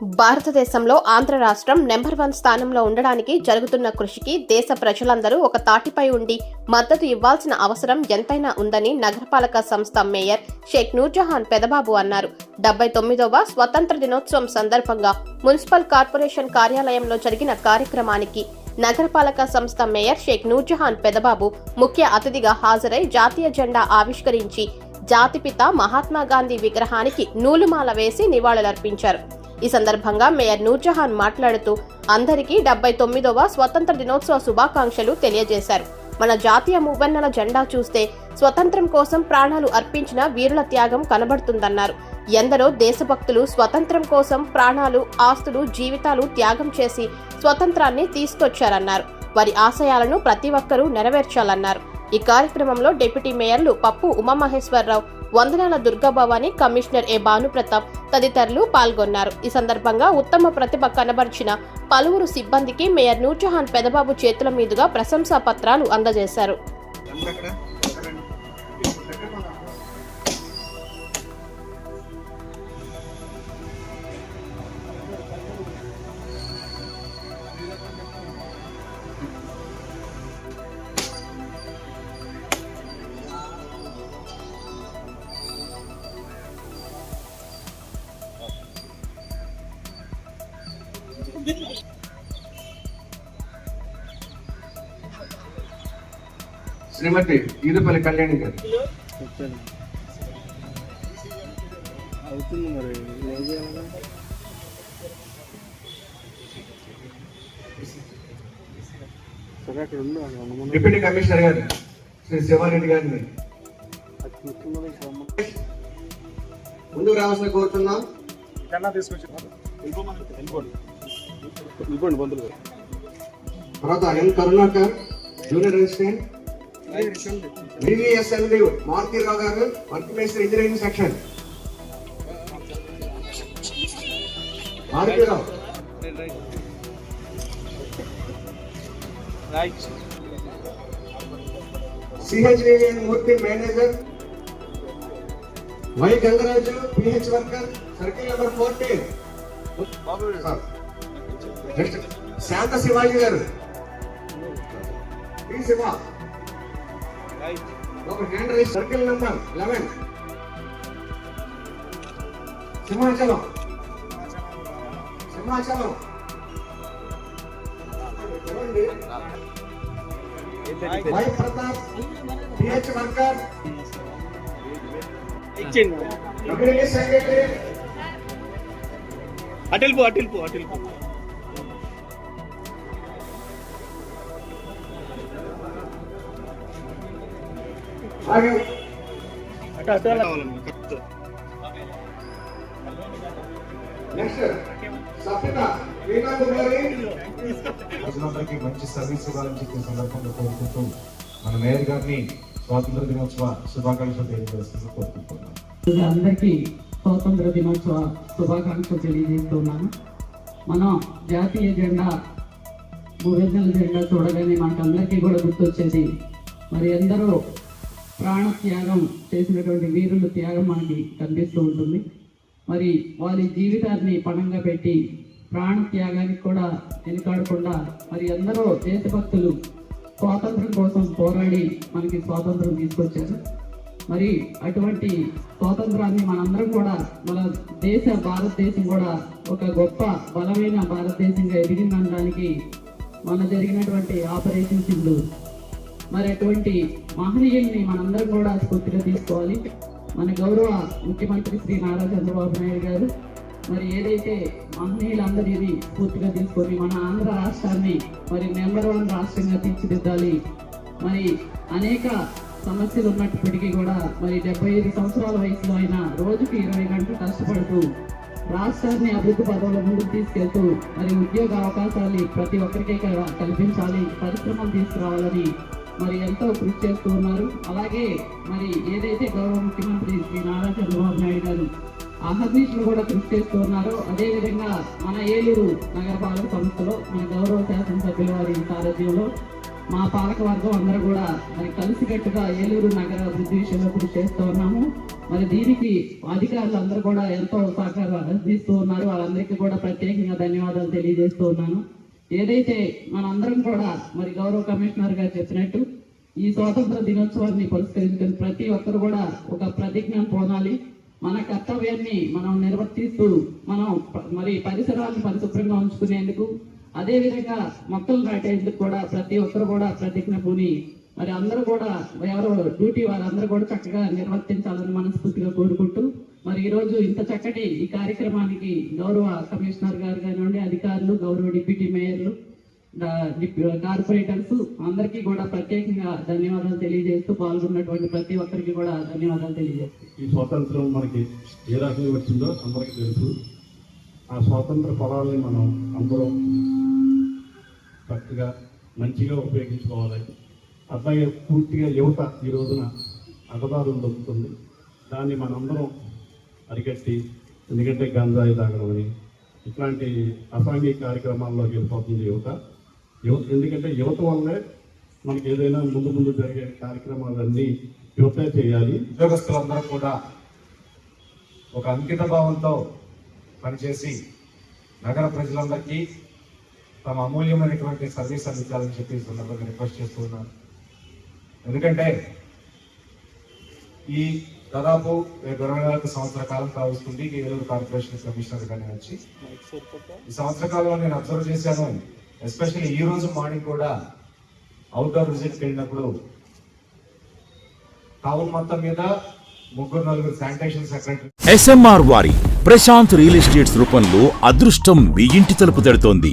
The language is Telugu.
భారతదేశంలో ఆంధ్ర రాష్ట్రం నెంబర్ వన్ స్థానంలో ఉండడానికి జరుగుతున్న కృషికి దేశ ప్రజలందరూ ఒక తాటిపై ఉండి మద్దతు ఇవ్వాల్సిన అవసరం ఎంతైనా ఉందని నగరపాలక సంస్థ మేయర్ షేక్ నూర్జహాన్ పెదబాబు అన్నారు. డెబ్బై తొమ్మిదవ స్వతంత్ర దినోత్సవం సందర్భంగా మున్సిపల్ కార్పొరేషన్ కార్యాలయంలో జరిగిన కార్యక్రమానికి నగరపాలక సంస్థ మేయర్ షేక్ నూర్జహాన్ పెదబాబు ముఖ్య అతిథిగా హాజరై జాతీయ జెండా ఆవిష్కరించి జాతిపిత మహాత్మా గాంధీ విగ్రహానికి నూలుమాల వేసి నివాళులర్పించారు. ఈ సందర్భంగా మేయర్ నూర్జహాన్ మాట్లాడుతూ అందరికీ డెబ్బై తొమ్మిదవ స్వతంత్ర దినోత్సవ శుభాకాంక్షలు తెలియజేశారు. మన జాతీయ మూవన్నల జెండా చూస్తే స్వతంత్రం కోసం ప్రాణాలు అర్పించిన వీరుల త్యాగం కనబడుతుందన్నారు. ఎందరో దేశభక్తులు స్వతంత్రం కోసం ప్రాణాలు ఆస్తులు జీవితాలు త్యాగం చేసి స్వతంత్రాన్ని తీసుకొచ్చారన్నారు. వారి ఆశయాలను ప్రతి ఒక్కరూ నెరవేర్చాలన్నారు. ఈ కార్యక్రమంలో డిప్యూటీ మేయర్లు పప్పు ఉమామహేశ్వరరావు వందనాల దుర్గాభవాని కమిషనర్ ఏ భానుప్రతాప్ తదితరులు పాల్గొన్నారు. ఈ సందర్భంగా ఉత్తమ ప్రతిభ కనబరిచిన పలువురు సిబ్బందికి మేయర్ నూర్జహాన్ పెదబాబు చేతుల మీదుగా ప్రశంసా పత్రాలు అందజేశారు శ్రీమతి ఈదుపల్లి కళ్యాణి గారు. అవుతుంది మరి. ఏం చేయాలి? సరే అక్కడ డిప్యూటీ కమిషనర్ గారు శ్రీ శివారెడ్డి గారిని. ముందుకు రావాల్సిన కోరుతున్నాం. కన్నా తీసుకొచ్చి వెళ్ళిపోండి వెళ్ళిపోండి బంధువులు గారు. తర్వాత N Karunakar junior assistant వివిఎస్ఎల్వి Maruthi Rao గారు వర్క్ మేస్త్రి engineering section Marutirao CHVN Murthy manager Y Gangaraju PH worker circle number fourteen next Shanta Sivaji గారు. పి శివ. ఒక hand raise circle number eleven. Simhachalam. Simhachalam. Y Pratap PH worker. ఇచ్చేయండి కమ్యూనిటీ సెక్రటరీ. అటు వెళ్ళిపో అటు వెళ్ళిపో అటు అటు నెక్స్ట్ ప్రజలందరికీ మంచి సర్వీస్ ఇవ్వాలని చెప్పిన సందర్భంగా కోరుకుంటూ మన మేయర్ గారిని స్వాతంత్ర దినోత్సవ శుభాకాంక్షలు తెలియజేస్తూ కోరుకుంటున్నాను. ఈరోజు అందరికీ స్వాతంత్ర దినోత్సవ శుభాకాంక్షలు తెలియజేస్తున్నాను. మనం జాతీయ జెండా భువెన్నెల జెండా చూడగానే మనకు అందరికీ కూడా గుర్తొచ్చేది మరి ఎందరో ప్రాణ త్యాగం చేసినటువంటి వీరుల త్యాగం మనకి కనిపిస్తూ ఉంటుంది. మరి వారి జీవితాన్ని పణంగా పెట్టి ప్రాణ త్యాగానికి కూడా వెనుకాడకుండా మరి ఎందరో దేశభక్తులు స్వాతంత్రం కోసం పోరాడి మనకి స్వాతంత్రం తీసుకొచ్చారు. మరి అటువంటి స్వాతంత్రాన్ని మనందరం కూడా మన దేశ భారతదేశం కూడా ఒక గొప్ప బలమైన భారతదేశంగా ఎదిగిందనడానికి మన జరిగినటువంటి ఆపరేషన్ సింధు మరి అటువంటి మహనీయుల్ని మనందరం కూడా స్ఫూర్తిగా తీసుకోవాలి. మన గౌరవ ముఖ్యమంత్రి శ్రీ నారా చంద్రబాబు నాయుడు గారు మరి ఏదైతే మహనీయులందరినీ పూర్తిగా స్ఫూర్తిగా తీసుకొని మన ఆంధ్ర రాష్ట్రాన్ని మరి నెంబర్ వన్ రాష్ట్రంగా తీర్చిదిద్దాలి. మరి అనేక సమస్యలు ఉన్నప్పటికీ కూడా మరి డెబ్బై ఐదు సంవత్సరాల వయసులో అయినా రోజుకి ఇరవై గంటలు కష్టపడుతూ రాష్ట్రాన్ని అభివృద్ధి పదవుల ముందుకు తీసుకెళ్తూ మరి ఉద్యోగ అవకాశాలు ప్రతి ఒక్కరికి కల్పించాలి పరిశ్రమలు తీసుకురావాలని మరి ఎంతో కృషి చేస్తూ ఉన్నారు. అలాగే మరి ఏదైతే గౌరవ ముఖ్యమంత్రి శ్రీ నారా చంద్రబాబు నాయుడు గారు అహర్నిశలు కూడా కృషి చేస్తూ ఉన్నారు అదేవిధంగా మన ఏలూరు నగరపాలక సంస్థలో మన గౌరవ శాసనసభ్యుల వారి సారథ్యంలో మా పాలకవర్గం అందరూ కూడా మరి కలిసికట్టుగా ఏలూరు నగర అభివృద్ధి విషయంలో కృషి చేస్తూ ఉన్నాము. మరి దీనికి అధికారులు అందరూ కూడా ఎంతో సహకారం అందిస్తూ ఉన్నారు. వాళ్ళందరికీ కూడా ప్రత్యేకంగా ధన్యవాదాలు తెలియజేస్తూ ఉన్నాను. ఏదైతే మనందరం కూడా మరి గౌరవ కమిషనర్ గారు చెప్పినట్టు ఈ స్వాతంత్ర దినోత్సవాన్ని పురస్కరించుకుని ప్రతి ఒక్కరు కూడా ఒక ప్రతిజ్ఞ పోనాలి మన కర్తవ్యాన్ని మనం నిర్వర్తిస్తూ మనం మరి పరిసరాలను పరిశుభ్రంగా ఉంచుకునేందుకు అదేవిధంగా మొక్కలు నాటేందుకు కూడా ప్రతి ఒక్కరు కూడా ప్రతిజ్ఞ పూని మరి అందరూ కూడా ఎవరు డ్యూటీ వారందరూ కూడా చక్కగా నిర్వర్తించాలని మనస్ఫూర్తిగా కోరుకుంటూ మరి ఈరోజు ఇంత చక్కటి ఈ కార్యక్రమానికి గౌరవ కమిషనర్ గారు కానివ్వండి అధికారులు గౌరవ డిప్యూటీ మేయర్లు కార్పొరేటర్స్ అందరికీ కూడా ప్రత్యేకంగా ధన్యవాదాలు తెలియజేస్తూ పాల్గొన్నటువంటి ప్రతి ఒక్కరికి కూడా ధన్యవాదాలు తెలియజేస్తూ. ఈ స్వాతంత్రం మనకి ఏ రకంగా వచ్చిందో అందరికీ తెలుసు. ఆ స్వాతంత్ర ఫలాల్ని మనం అందరం చక్కగా మంచిగా ఉపయోగించుకోవాలి. అట్లాగే పూర్తిగా యువత ఈ రోజున అగదారులు దొరుకుతుంది. దాన్ని మనందరం అరికట్టి ఎందుకంటే గంజాయి తాగడం అని ఇట్లాంటి అసాంఘిక కార్యక్రమాల్లోకి వెళ్ళిపోతుంది యువత. యువత ఎందుకంటే యువత వల్లే మనకి ఏదైనా ముందు ముందు జరిగే కార్యక్రమాలన్నీ యువతే చేయాలి. ఉద్యోగస్తులందరూ కూడా ఒక అంకిత భావంతో పనిచేసి నగర ప్రజలందరికీ తమ అమూల్యమైనటువంటి సర్వీస్ అందించాలని చెప్పి సందర్భంగా రిక్వెస్ట్ చేస్తున్నాను ఎందుకంటే ఈ దాదాపు రేపు ఇరవై నాలుగు సంవత్సర కాలం కావస్తుంది ఈ ఏలూరు కార్పొరేషన్ కమిషనర్ గాని వచ్చి. ఈ సంవత్సర కాలంలో నేను అబ్జర్వ్ చేశాను ఎస్పెషల్లీ ఈ రోజు మార్నింగ్ కూడా అవుట్డోర్ విజిట్కి వెళ్ళినప్పుడు టౌన్ మొత్తం మీద ముగ్గురు నలుగురు శానిటేషన్ సెక్రటరీ ఎస్ఎంఆర్ వారి ప్రశాంత్ రియల్ ఎస్టేట్స్ రూపంలో అదృష్టం మీ ఇంటి తలుపు తెడుతోంది.